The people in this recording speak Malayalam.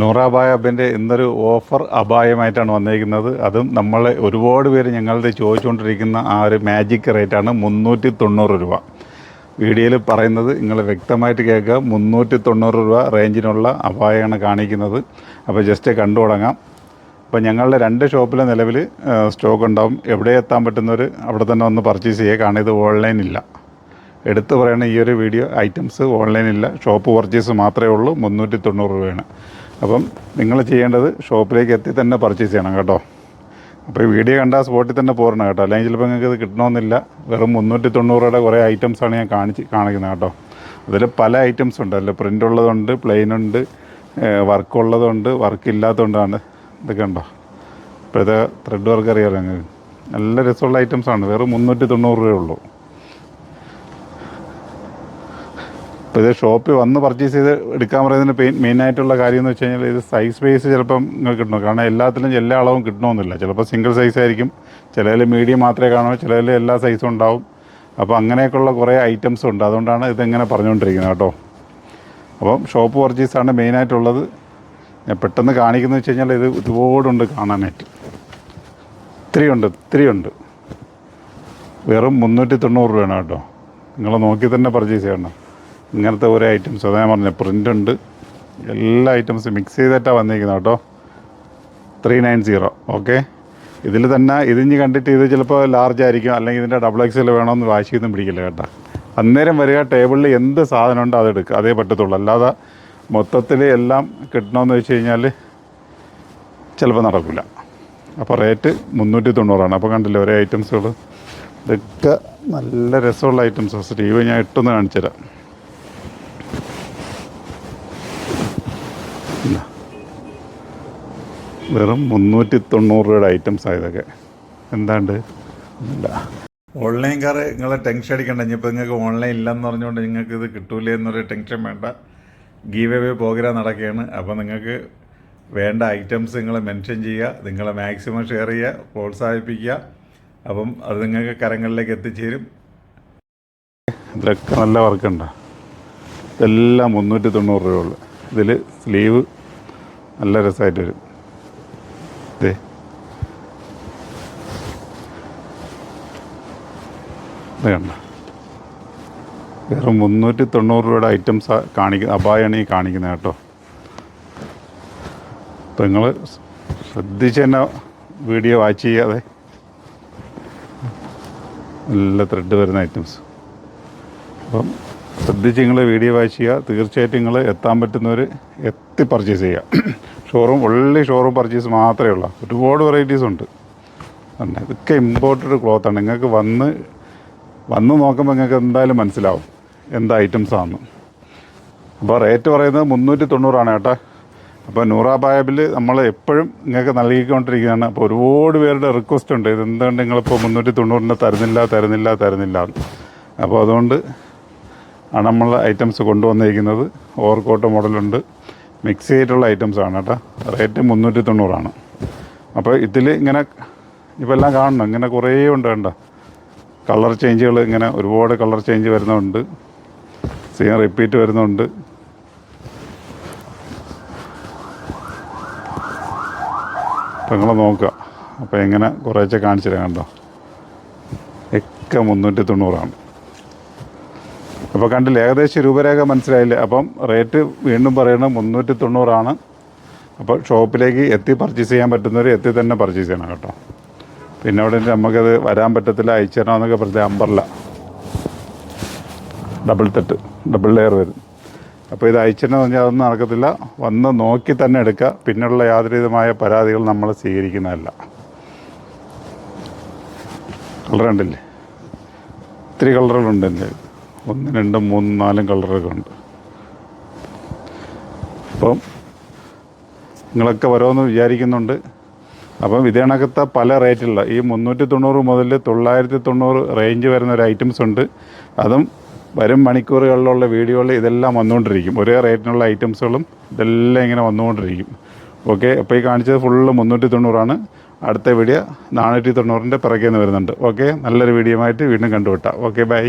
നൂറാബായ അബിന്റെ ഇന്നൊരു ഓഫർ അപായമായിട്ടാണ് വന്നിരിക്കുന്നത്. അതും നമ്മൾ ഒരുപാട് പേര് ഞങ്ങളുടെ ചോദിച്ചുകൊണ്ടിരിക്കുന്ന ആ ഒരു മാജിക് റേറ്റാണ് മുന്നൂറ്റി തൊണ്ണൂറ് രൂപ. വീഡിയോയിൽ പറയുന്നത് നിങ്ങൾ വ്യക്തമായിട്ട് കേൾക്കുക. മുന്നൂറ്റി തൊണ്ണൂറ് രൂപ റേഞ്ചിനുള്ള അപായമാണ് കാണിക്കുന്നത്. അപ്പോൾ ജസ്റ്റ് കണ്ടു തുടങ്ങാം. അപ്പോൾ ഞങ്ങളുടെ രണ്ട് ഷോപ്പിലെ നിലവിൽ സ്റ്റോക്ക് ഉണ്ടാവും. എവിടെ എത്താൻ പറ്റുന്നവർ അവിടെ തന്നെ ഒന്ന് പർച്ചേസ് ചെയ്യുക. കാരണം ഇത് ഓൺലൈനില്ല എടുത്തു പറയുന്ന ഈ ഒരു വീഡിയോ ഐറ്റംസ് ഓൺലൈനില്ല ഷോപ്പ് പർച്ചേസ് മാത്രമേ ഉള്ളൂ. മുന്നൂറ്റി തൊണ്ണൂറ് രൂപയാണ്. അപ്പം നിങ്ങൾ ചെയ്യേണ്ടത് ഷോപ്പിലേക്ക് എത്തി തന്നെ പർച്ചേസ് ചെയ്യണം കേട്ടോ. അപ്പോൾ ഈ വീഡിയോ കണ്ട സ്പോട്ടിൽ തന്നെ പോരണം കേട്ടോ. അല്ലെങ്കിൽ ചിലപ്പോൾ നിങ്ങൾക്ക് ഇത് കിട്ടണമെന്നില്ല. വെറും മുന്നൂറ്റി രൂപയുടെ കുറേ ഐറ്റംസാണ് ഞാൻ കാണിച്ച് കാണിക്കുന്നത് കേട്ടോ. അതിൽ പല ഐറ്റംസ് ഉണ്ട്. അതിൽ പ്രിന്റ് ഉള്ളതുണ്ട് പ്ലെയിൻ ഉണ്ട് വർക്ക് ഉള്ളതുണ്ട് വർക്ക് ഇല്ലാത്തതുകൊണ്ടാണ് ഇതൊക്കെ ഉണ്ടോ ഇപ്പോഴത്തെ ത്രെഡ് വർക്ക് അറിയാമല്ലോ നിങ്ങൾക്ക്. നല്ല രസമുള്ള ഐറ്റംസാണ് വെറും മുന്നൂറ്റി തൊണ്ണൂറ് രൂപയേ ഉള്ളൂ. ഇപ്പോൾ ഇത് ഷോപ്പിൽ വന്ന് പർച്ചേസ് ചെയ്ത് എടുക്കാൻ പറയുന്നതിന് മെയിൻ ആയിട്ടുള്ള കാര്യം എന്ന് വെച്ച് കഴിഞ്ഞാൽ ഇത് സൈസ് വൈസ് ചിലപ്പം നിങ്ങൾക്ക് കിട്ടണം. കാരണം എല്ലാത്തിലും എല്ലാ അളവും കിട്ടണമെന്നില്ല. ചിലപ്പോൾ സിംഗിൾ സൈസ് ആയിരിക്കും. ചിലതിൽ മീഡിയം മാത്രമേ കാണൂ ചിലതിൽ എല്ലാ സൈസും ഉണ്ടാവും. അപ്പോൾ അങ്ങനെയൊക്കെയുള്ള കുറേ ഐറ്റംസ് ഉണ്ട്. അതുകൊണ്ടാണ് ഇതെങ്ങനെ പറഞ്ഞുകൊണ്ടിരിക്കുന്നത് കേട്ടോ. അപ്പം ഷോപ്പ് പർച്ചേസാണ് മെയിനായിട്ടുള്ളത് ഞാൻ പെട്ടെന്ന് കാണിക്കുന്നത് വെച്ച് കഴിഞ്ഞാൽ ഇത് ഒരുപാടുണ്ട് കാണാനായിട്ട്. ഇത്തിരി ഉണ്ട് ഇത്തിരി ഉണ്ട്. വെറും മുന്നൂറ്റി തൊണ്ണൂറ് രൂപയാണ് കേട്ടോ. നിങ്ങൾ നോക്കി തന്നെ പർച്ചേസ് ചെയ്യണം. ഇങ്ങനത്തെ ഒരു ഐറ്റംസ് അതാ ഞാൻ പറഞ്ഞത് പ്രിന്റ് ഉണ്ട്. എല്ലാ ഐറ്റംസും മിക്സ് ചെയ്തിട്ടാണ് വന്നിരിക്കുന്നത് കേട്ടോ. ത്രീ നയൻ സീറോ ഓക്കെ ഇതിൽ തന്നെ ഇതിഞ്ഞ് കണ്ടിട്ട് ഇത് ചിലപ്പോൾ ലാർജ് ആയിരിക്കും അല്ലെങ്കിൽ ഇതിന്റെ ഡബിൾ എക്സൽ വേണമെന്ന് വാശിയൊന്നും പിടിക്കില്ല കേട്ടോ. അന്നേരം വരിക ടേബിളിൽ എന്ത് സാധനം ഉണ്ടോ അതെടുക്കുക അതേ പറ്റത്തുള്ളൂ. അല്ലാതെ മൊത്തത്തിൽ എല്ലാം കിട്ടണമെന്ന് വെച്ച് കഴിഞ്ഞാൽ ചിലപ്പോൾ നടക്കില്ല അപ്പോൾ റേറ്റ് മുന്നൂറ്റി തൊണ്ണൂറാണ് അപ്പോൾ കണ്ടില്ലേ ഒരേ ഐറ്റംസുകൾ ഇതൊക്കെ നല്ല രസമുള്ള ഐറ്റംസ് സ്റ്റീവ് ഞാൻ ഇട്ടൊന്ന് കാണിച്ചു തരാം ഇല്ല. വെറും മുന്നൂറ്റി തൊണ്ണൂറ് രൂപയുടെ ഐറ്റംസ് ആയതൊക്കെ എന്താണ്ട് ഓൺലൈൻ കാർ നിങ്ങളെ ടെൻഷൻ അടിക്കണ്ട. ഇനിയിപ്പോൾ നിങ്ങൾക്ക് ഓൺലൈൻ ഇല്ലെന്ന് പറഞ്ഞുകൊണ്ട് നിങ്ങൾക്ക് ഇത് കിട്ടൂലേ എന്നൊരു ടെൻഷൻ വേണ്ട. ഗീവ് അവേ പ്രോഗ്രാം നടക്കുകയാണ്. അപ്പോൾ നിങ്ങൾക്ക് വേണ്ട ഐറ്റംസ് നിങ്ങൾ മെൻഷൻ ചെയ്യുക. നിങ്ങളെ മാക്സിമം ഷെയർ ചെയ്യുക പ്രോത്സാഹിപ്പിക്കുക. അപ്പം അത് നിങ്ങൾക്ക് കരങ്ങളിലേക്ക് എത്തിച്ചേരും. ഇതിലൊക്കെ നല്ല വർക്കുണ്ടോ. ഇതെല്ലാം മുന്നൂറ്റി തൊണ്ണൂറ് രൂപയുള്ളൂ ഇതിൽ സ്ലീവ് നല്ല രസമായിട്ട് വരും. ഇതേ ഇത് കണ്ട? വെറും മുന്നൂറ്റി തൊണ്ണൂറ് രൂപയുടെ ഐറ്റംസ് കാണിക്കുന്ന അപായമാണ് ഈ കാണിക്കുന്നത് കേട്ടോ. അപ്പം നിങ്ങൾ ശ്രദ്ധിച്ച് തന്നെ വീഡിയോ വാച്ച് ചെയ്യാതെ നല്ല ത്രെഡ് വരുന്ന ഐറ്റംസ് അപ്പം ശ്രദ്ധിച്ച് നിങ്ങൾ വീഡിയോ വാച്ച് ചെയ്യുക. തീർച്ചയായിട്ടും നിങ്ങൾ എത്താൻ പറ്റുന്നവർ എത്തി പർച്ചേസ് ചെയ്യുക ഷോറൂം ഉള്ളി ഷോറൂം പർച്ചേസ് മാത്രമേ ഉള്ളൂ. ഒരുപാട് വെറൈറ്റീസ് ഉണ്ട്. ഉണ്ട് ഇതൊക്കെ ഇമ്പോർട്ടഡ് ക്ലോത്താണ് നിങ്ങൾക്ക് വന്ന് വന്ന് നോക്കുമ്പോൾ നിങ്ങൾക്ക് എന്തായാലും മനസ്സിലാവും എന്താ ഐറ്റംസ് ആണ് അപ്പോൾ റേറ്റ് പറയുന്നത് മുന്നൂറ്റി തൊണ്ണൂറാണ് കേട്ടോ. അപ്പോൾ നൂറാ ബായബിൽ നമ്മൾ എപ്പോഴും നിങ്ങൾക്ക് നൽകിക്കൊണ്ടിരിക്കുകയാണ്. അപ്പോൾ ഒരുപാട് പേരുടെ റിക്വസ്റ്റ് ഉണ്ട്. ഇത് എന്തുകൊണ്ട് നിങ്ങളിപ്പോൾ മുന്നൂറ്റി തൊണ്ണൂറിന്റെ തരുന്നില്ല തരുന്നില്ല തരുന്നില്ല. അപ്പോൾ അതുകൊണ്ട് ആണ് നമ്മൾ ഐറ്റംസ് കൊണ്ടുവന്നിരിക്കുന്നത്. ഓവർകോട്ട് മോഡലുണ്ട് മിക്സ് ചെയ്തിട്ടുള്ള ഐറ്റംസ് ആണ് കേട്ടോ. റേറ്റ് മുന്നൂറ്റി തൊണ്ണൂറാണ് അപ്പോൾ ഇതിൽ ഇങ്ങനെ ഇപ്പോൾ എല്ലാം കാണണം ഇങ്ങനെ കുറേ ഉണ്ട് കണ്ട. കളർ ചേഞ്ചുകൾ ഇങ്ങനെ ഒരുപാട് കളർ ചേഞ്ച് വരുന്നുണ്ട്. സീൻ റിപ്പീറ്റ് വരുന്നുണ്ട്. നിങ്ങൾ നോക്കുക. അപ്പോൾ എങ്ങനെ കുറേശ്ശെ കാണിച്ചു തരാം കണ്ടോ. ഒക്കെ മുന്നൂറ്റി തൊണ്ണൂറാണ് അപ്പോൾ കണ്ടില്ല ഏകദേശം രൂപരേഖ മനസ്സിലായില്ലേ? അപ്പം റേറ്റ് വീണ്ടും പറയുന്നത് മുന്നൂറ്റി തൊണ്ണൂറാണ് അപ്പോൾ ഷോപ്പിലേക്ക് എത്തി പർച്ചേസ് ചെയ്യാൻ പറ്റുന്നവർ എത്തി തന്നെ പർച്ചേസ് ചെയ്യണം കേട്ടോ. പിന്നെ അവിടെ നമുക്കത് വരാൻ പറ്റത്തില്ല അയച്ചു തരണമെന്നൊക്കെ പറഞ്ഞത് അമ്പർല ഡബിൾ തെട്ട് ഡബിൾ ലെയർ വരും. അപ്പോൾ ഇത് അയച്ചിട്ടെന്ന് പറഞ്ഞാൽ അതൊന്നും നടക്കത്തില്ല. വന്ന് നോക്കി തന്നെ എടുക്കുക. പിന്നുള്ള യാതൊരുവിധമായ പരാതികൾ നമ്മൾ സ്വീകരിക്കുന്നതല്ല. കളർ ഉണ്ടല്ലേ ഒത്തിരി കളറുകളുണ്ട്. ഒന്ന് രണ്ടും മൂന്നും നാലും കളറൊക്കെ ഉണ്ട്. അപ്പം നിങ്ങളൊക്കെ വരുമെന്ന് വിചാരിക്കുന്നുണ്ട്. അപ്പം ഇതേണക്കത്തെ പല റേറ്റുള്ള ഈ മുന്നൂറ്റി തൊണ്ണൂറ് മുതൽ തൊള്ളായിരത്തി തൊണ്ണൂറ് റേഞ്ച് വരുന്ന ഒരു ഐറ്റംസ് ഉണ്ട്. അതും വരും മണിക്കൂറുകളിലുള്ള വീഡിയോകളിൽ ഇതെല്ലാം വന്നുകൊണ്ടിരിക്കും. ഒരേ റേറ്റിനുള്ള ഐറ്റംസുകളും ഇതെല്ലാം ഇങ്ങനെ വന്നുകൊണ്ടിരിക്കും. ഓക്കെ അപ്പോൾ ഈ കാണിച്ചത് ഫുള്ള് മുന്നൂറ്റി തൊണ്ണൂറാണ് അടുത്ത വീഡിയോ നാനൂറ്റി തൊണ്ണൂറിന്റെ പിറകേന്ന് വരുന്നുണ്ട്. ഓക്കെ നല്ലൊരു വീഡിയോ ആയിട്ട് വീണ്ടും കണ്ടുവിട്ടാം ഓക്കെ ബൈ.